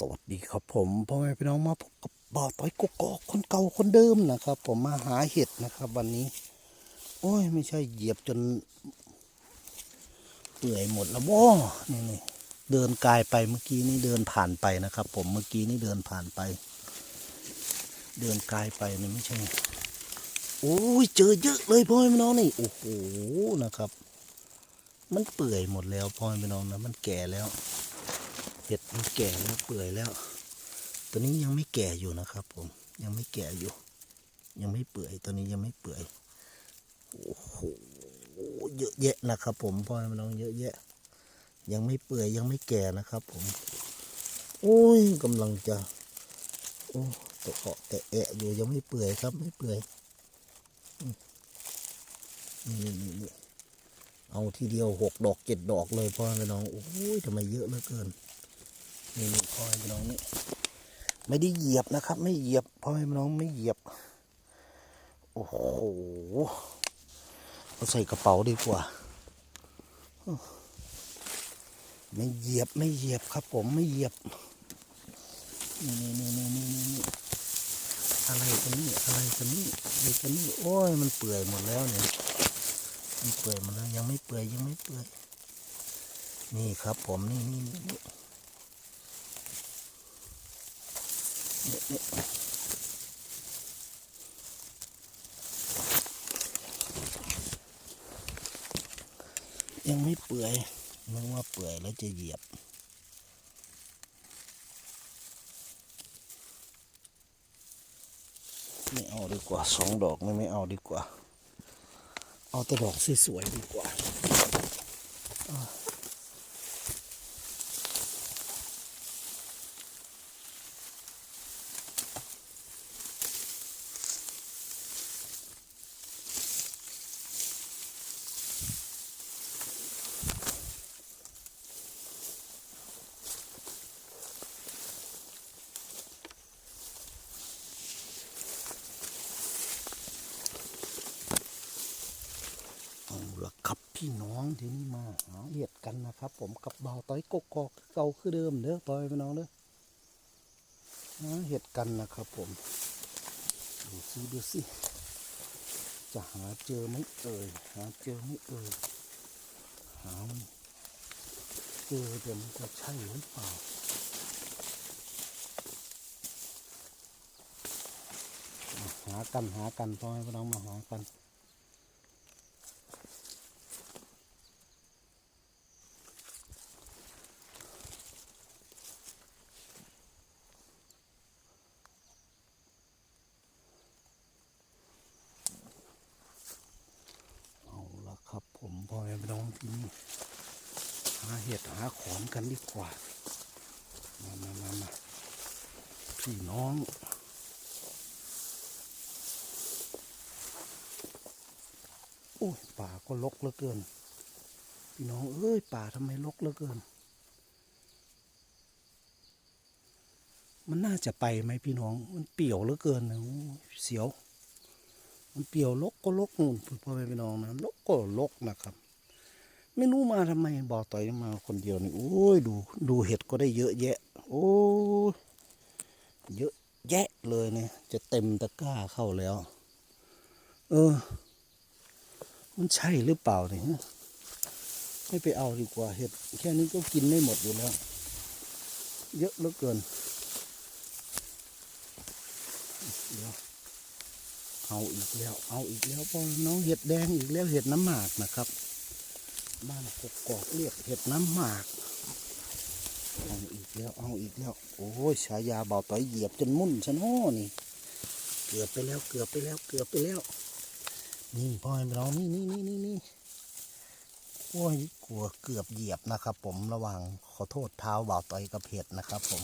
สวัสดีครับผมพ่อแม่พี่น้องมาพบกับบ่าวต้อยกกอกคนเก่าคนเดิมนะครับ ผมมาหาเห็ดนะครับ วันนี้ โอ้ยไม่ใช่เหยียบจน เปื่อยหมดแล้วบ่นี่นี่เดินกายไปเมื่อกี้นี่เดินผ่านไปนะครับ ผมเมื่อกี้นี่เดินผ่านไป เดินกายไปนี่ไม่ใช่โอ้ยเจอเยอะเลยพ่อแม่พี่น้องนี่โอ้โหนะครับ มันเปื่อยหมดแล้วพ่อแม่พี่น้องนะมันแก่แล้ว เห็ดมันแก่แล้วเปื่อยแล้ว ตัวนี้ยังไม่แก่อยู่นะครับผมยังไม่แก่อยู่ ยังไม่เปื่อยตัวนี้ยังไม่เปื่อยโอ้โหเยอะแยะนะครับผมพ่อแม่น้องเยอะแยะ ยังไม่เปื่อยยังไม่แก่นะครับผมโอ้ยกำลังจะโอ้ตะเกาะแต่แอะอยู่ยังไม่เปื่อยครับไม่เปื่อยนี่นี่นี่เอาทีเดียวหกดอกเจ็ดดอกเลยพ่อแม่น้องโอ้ยทำไมเยอะเหลือเกิน นี่นี่พ่อแม่น้องนี่ไม่ได้เหยียบนะครับ ไม่เหยียบพ่อแม่น้องไม่เหยียบ โอ้โหเอาใส่กระเป๋าดีกว่า ไม่เหยียบไม่เหยียบครับ ผมไม่เหยียบนี่นี่นี่นี่นี่นี่อะไรกันนี่อะไรกันนี่อะไรกันนี่โอ้ยมันเปื่อยหมดแล้วเนี่ยมันเปื่อยหมดแล้วยังไม่เปื่อยยังไม่เปื่อยนี่ครับ ผมนี่นี่นี่นี่นี่นี่ ยังไม่เปื่อยนึกว่าเปื่อยแล้วจะเหยียบ ไม่เอาดีกว่าสองดอกไม่ไม่เอาดีกว่า เอาแต่ดอกสวยๆดีกว่าอ่าเอาละครับ พี่น้องที่นี้มาหาเห็ดกันนะครับ ผมกับเบาต้อยกกอกเก่าคือเดิมเด้อต้อยพี่น้องเด้อหาเห็ดกันนะครับ ผมดูซิดูสิจะหาเจอไหมเอ่ยหาเจอไหมเอ่ยหาเจอเดี๋ยวมันจะใช่หรือเปล่าหากันหากันพ่อให้พี่น้องมาหากัน เอาละครับ ผมพ่อแม่พี่น้องที่นี่ หาเห็ดหาขอนกันดีกว่า มามามามาพี่น้องโอ้ยป่าก็ลกเหลือเกิน พี่น้องเอ้ยป่าทำไมลกเหลือเกิน มันน่าจะไปไหมพี่น้อง มันเปี่ยวเหลือเกินนะโอ้ยเสียว มันเปี่ยวลกก็ลกนู่นพ่อแม่พี่น้องนะลกก็ลกนะครับ ไม่รู้มาทำไมบอต่อยมาคนเดียวนี่โอ้ยดูดูเห็ดก็ได้เยอะแยะ โอ้ยเยอะแยะเลยเนี่ย จะเต็มตะกร้าเข้าแล้ว เออ มันใช่หรือเปล่าเนี่ยไม่ไปเอาดีกว่าเห็ด แค่นี้ก็กินไม่หมดอยู่แล้ว เยอะเหลือเกินเดี๋ยวเอาอีกแล้ว เอาอีกแล้วพ่อน้องเห็ดแดงอีกแล้วเห็ดน้ำหมากนะครับ บ้านกกอกเรียกเห็ดน้ำหมากเอาอีกแล้วเอาอีกแล้ว โอ้ยฉายาเบาต่อยเหยียบจนมุ่นชะโน่นี่ เกือบไปแล้วเกือบไปแล้วเกือบไปแล้ว นี่พ่อให้เรานี่นี่นี่นี่นี่โอ้ยกลัวเกือบเหยียบนะครับ ผมระว่างขอโทษเท้าเบาต่อยกับเห็ดนะครับ ผม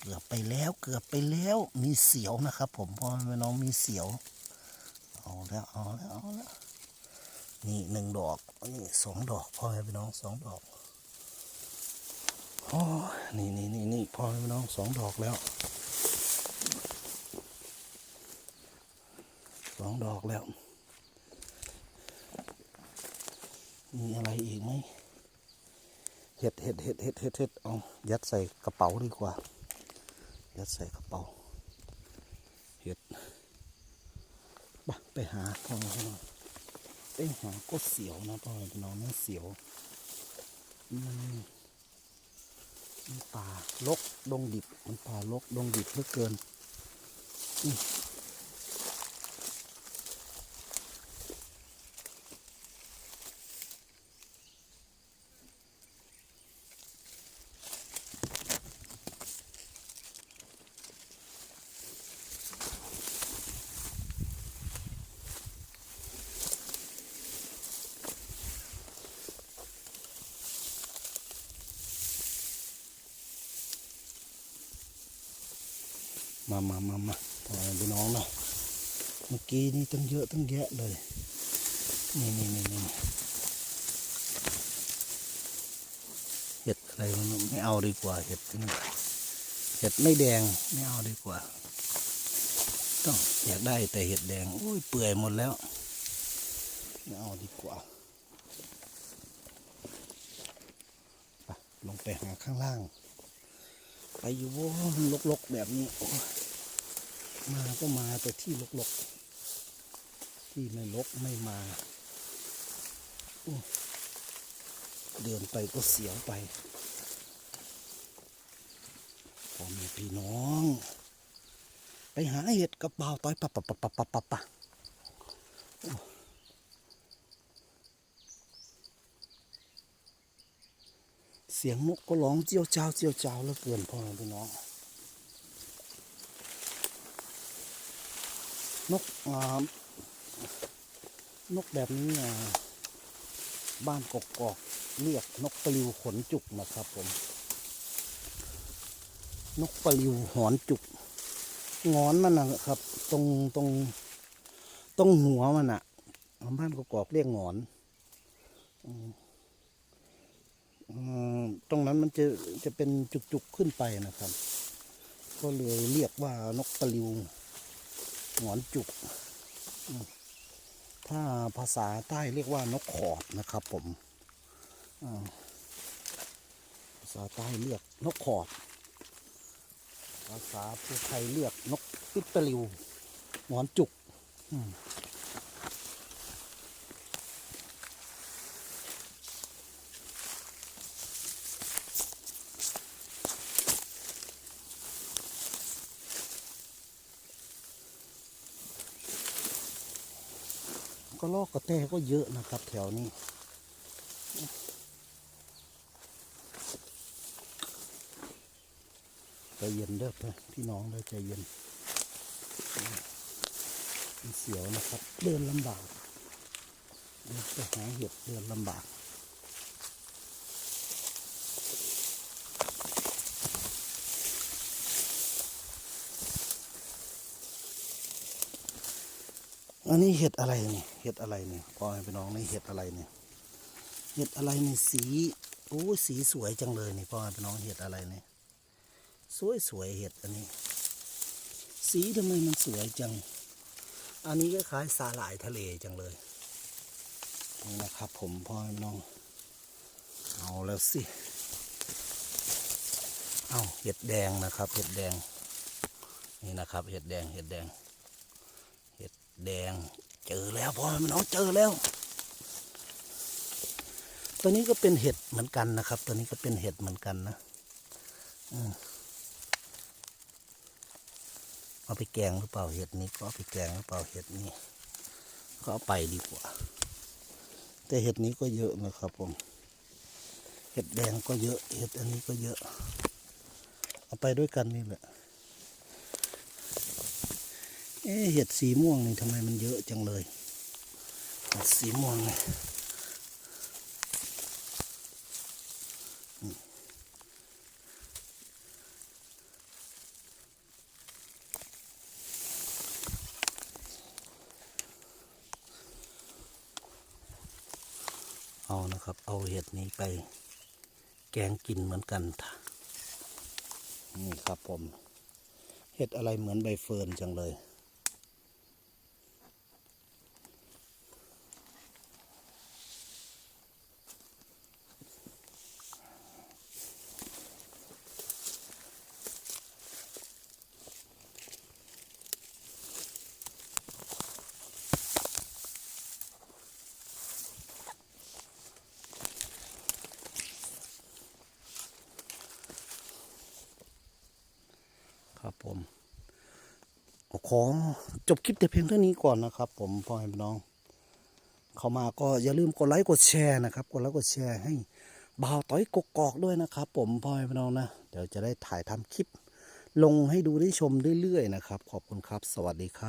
เกือบไปแล้วเกือบไปแล้วมีเสียวนะครับ ผมพ่อแม่น้องมีเสียว เอาแล้วเอาแล้วเอาแล้ว นี่หนึ่งดอกนี่สองดอกพ่อแม่น้องสองดอกโอ้นี่นี่นี่นี่พ่อแม่น้องสองดอกแล้วสองดอกแล้ว มีอะไรอีกไหมเห็ดเห็ดเห็ดเห็ดเห็ดเห็ดเอายัดใส่กระเป๋าดีกว่า ยัดใส่กระเป๋า เห็ด ไปไปหาพ่อแม่พี่น้อง ไปหาก็เสียวนะพ่อแม่พี่น้องนั่นเสียวมันมันป่าลกดงดิบมันป่าลกดงดิบเหลือเกินม มามามามาพ่อพี่น้องเนะเมื่อกี้นี่ตั้งเยอะตั้งแยะเลย นี่นี่นี่นี่เห็ดอะไรมันไม่เอาดีกว่าเห็ดนี่เห็ดไม่แดงไม่เอาดีกว่า ต้องอยากได้แต่เห็ดแดงโอ้ยเปื่อยหมดแล้วไม่เอาดีกว่าไปลงไปหาข้างล่าง ไปอยู่ว่าลกๆแบบนี้ มาก็มาแต่ที่ลกๆ ที่ไม่ลกไม่มาเดินไปก็เสียวไปพ่อแม่พี่น้อง ไปหาเห็ดกระเป๋าต้อยปะปะปะปะปะปะปะเสียงนกก็ร้องเจียวเจ้าวเจียวเจ้าวเหลือเกินพ่อแม่พี่น้อง นกนกแบบนี้อ่าบ้านกกอกเรียกนกปลิวขนจุกนะครับผม นกปลิวหอนจุกงอนมันนะครับ ตรงตรงตรงหัวมันอะบ้านกกอกเรียกงอนตรงนั้นมันจะจะเป็นจุกๆขึ้นไปนะครับ ก็เลยเรียกว่านกปลิว หงอนจุก ถ้าภาษาใต้เรียกว่านกขอดนะครับผมภาษาใต้เรียกนกขอด ภาษาภูไทยเรียกนกปิดตะลิวหงอนจุก อืม ลอกกระแตก็เยอะนะครับ แถวนี้ใจเย็นเด้อพี่น้องเด้อใจเย็นมันเสียวนะครับ เดินลำบากเดินไปหาเห็ดเดินลำบาก อันนี้เห็ดอะไรนี่เห็ดอะไรเนี่ยพ่อพี่น้องนี่เห็ดอะไรเนี่ยเห็ดอะไรเนี่ยสีโอ้สีสวยจังเลยนี่พ่อพี่น้องเห็ดอะไรเนี่ยสวยสวยเห็ดอันนี้ สีทำไมมันสวยจัง อันนี้ก็คล้ายสาหร่ายทะเลจังเลยนี่นะครับผมพ่อน้อง เอาแล้วสิเอาเห็ดแดงนะครับ เห็ดแดง นี่นะครับ เห็ดแดงเห็ดแดง แดง เจอแล้วพ่อน้องเจอแล้ว ตัวนี้ก็เป็นเห็ดเหมือนกันนะครับ ตัวนี้ก็เป็นเห็ดเหมือนกันนะอืมเอาไปแกงหรือเปล่าเห็ดนี้ก็เอาไปแกงหรือเปล่าเห็ดนี้ก็เอาไปดีกว่า แต่เห็ดนี้ก็เยอะนะครับผมเห็ดแดงก็เยอะ เห็ดอันนี้ก็เยอะ เอาไปด้วยกันนี่แหละ เห็ดสีม่วงนี่ทำไมมันเยอะจังเลยเห็ดสีม่วงนี่เอานะครับ เอาเห็ดนี้ไป แกงกินเหมือนกันค่ะนี่ครับผม เห็ดอะไรเหมือนใบเฟิร์นจังเลย ครับผมขอจบคลิปแต่เพียงเท่านี้ก่อนนะครับ ผมพ่อแม่พี่น้อง เข้ามาก็อย่าลืมกดไลค์กดแชร์นะครับกดไลค์กดแชร์ให้บ่าวต้อยกกอกด้วยนะครับ ผมพ่อแม่พี่น้องนะเดี๋ยวจะได้ถ่ายทำคลิป ลงให้ดูได้ชมเรื่อยๆนะครับ ขอบคุณครับ สวัสดีครับ